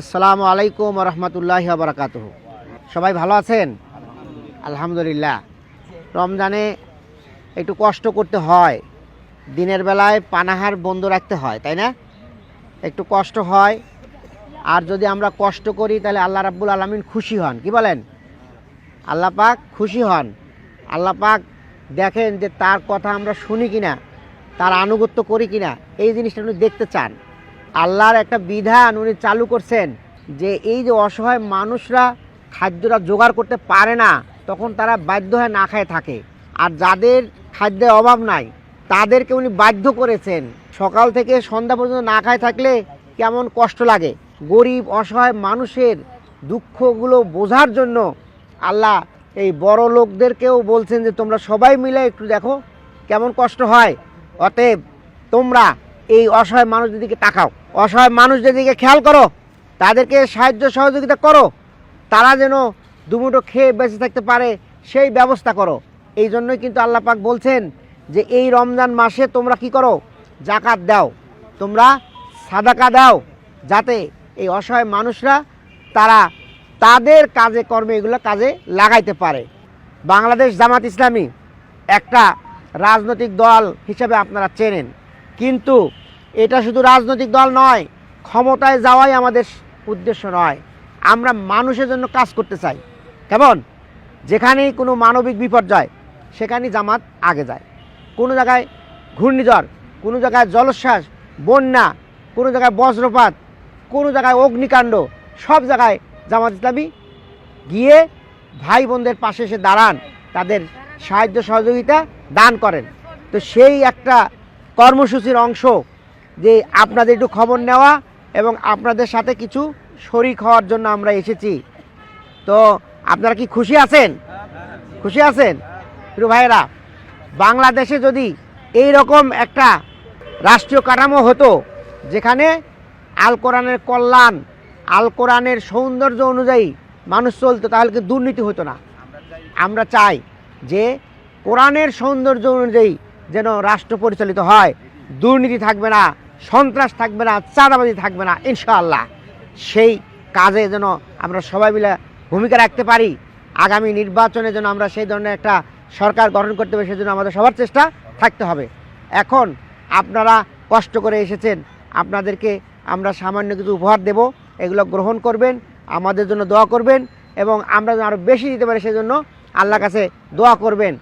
আসসালামু আলাইকুম রহমতুল্লাহ বারাকাত সবাই ভালো আছেন? আলহামদুলিল্লাহ। রমজানে একটু কষ্ট করতে হয়। দিনের বেলায় পানাহার বন্ধ রাখতে হয়, তাই না? একটু কষ্ট হয়। আর যদি আমরা কষ্ট করি, তাহলে আল্লাহ রাব্বুল আলমিন খুশি হন। কি বলেন? আল্লাহ পাক খুশি হন। আল্লাহ পাক দেখেন যে তার কথা আমরা শুনি কিনা, তার আনুগত্য করি কিনা, এই জিনিসটা উনি দেখতে চান। আল্লাহর একটা বিধান উনি চালু করছেন যে এই যে অসহায় মানুষরা খাদ্যটা জোগাড় করতে পারে না, তখন তারা বাধ্য হয়ে না খায় থাকে। আর যাদের খাদ্যের অভাব নাই, তাদেরকে উনি বাধ্য করেছেন। সকাল থেকে সন্ধ্যা পর্যন্ত না খায় থাকলে কেমন কষ্ট লাগে? গরিব, অসহায় মানুষের দুঃখগুলো বোঝার জন্য আল্লাহ এই বড় লোকদেরকেও বলছেন যে, তোমরা সবাই মিলে একটু দেখো কেমন কষ্ট হয়। অতএব তোমরা এই অসহায় মানুষদের দিকে তাকাও। অসহায় মানুষদের দিকে খেয়াল করো, তাদেরকে সাহায্য সহযোগিতা করো। তারা যেন দুমুটো খেয়ে বেঁচে থাকতে পারে, সেই ব্যবস্থা করো। এই জন্যই কিন্তু আল্লাহ পাক বলছেন যে, এই রমজান মাসে তোমরা কি করো? জাকাত দাও। তোমরা সাদাকা দাও, যাতে এই অসহায় মানুষরা তারা তাদের কাজে, কর্মে এগুলো কাজে লাগাইতে পারে। বাংলাদেশ জামাত ইসলামী একটা রাজনৈতিক দল হিসেবে আপনারা চেনেন। কিন্তু এটা শুধু রাজনৈতিক দল নয়, ক্ষমতায় যাওয়াই আমাদের উদ্দেশ্য নয়। আমরা মানুষের জন্য কাজ করতে চাই। কেমন? যেখানেই কোনো মানবিক বিপর্যয়, সেখানেই জামাত আগে যায়। কোনো জায়গায় ঘূর্ণিঝড়, কোনো জায়গায় জলোচ্ছ্বাস, বন্যা, কোনো জায়গায় বজ্রপাত, কোনো জায়গায় অগ্নিকাণ্ড, সব জায়গায় জামাত ইসলামী গিয়ে ভাই বোনদের পাশে এসে দাঁড়ান, তাদের সাহায্য সহযোগিতা দান করেন। তো সেই একটা কর্মসূচির অংশ যে আপনাদের একটু খবর নেওয়া এবং আপনাদের সাথে কিছু শরিক হওয়ার জন্য আমরা এসেছি। তো আপনারা কি খুশি আছেন? খুশি আছেন? প্রিয় ভাইয়েরা, বাংলাদেশে যদি এই রকম একটা রাষ্ট্রীয় কাঠামো হতো, যেখানে আল কোরআনের কল্যাণ, আল কোরআনের সৌন্দর্য অনুযায়ী মানুষ চলতো, তাহলে কি দুর্নীতি হতো না। আমরা চাই যে কোরআনের সৌন্দর্য অনুযায়ী যেন রাষ্ট্র পরিচালিত হয়। দুর্নীতি থাকবে না, সন্ত্রাস থাকবে না, চাঁদাবাজি থাকবে না, ইনশাআল্লাহ। সেই কাজে যেন আমরা সবাই মিলে ভূমিকা রাখতে পারি, আগামী নির্বাচনে যেন আমরা সেই ধরনের একটা সরকার গঠন করতে পারি, সেজন্য আমাদের সবার চেষ্টা থাকতে হবে। এখন আপনারা কষ্ট করে এসেছেন, আপনাদেরকে আমরা সামান্য কিছু উপহার দেব, এগুলো গ্রহণ করবেন, আমাদের জন্য দোয়া করবেন, এবং আমরা যেন আরও বেশি দিতে পারি, সেজন্য আল্লাহর কাছে দোয়া করবেন।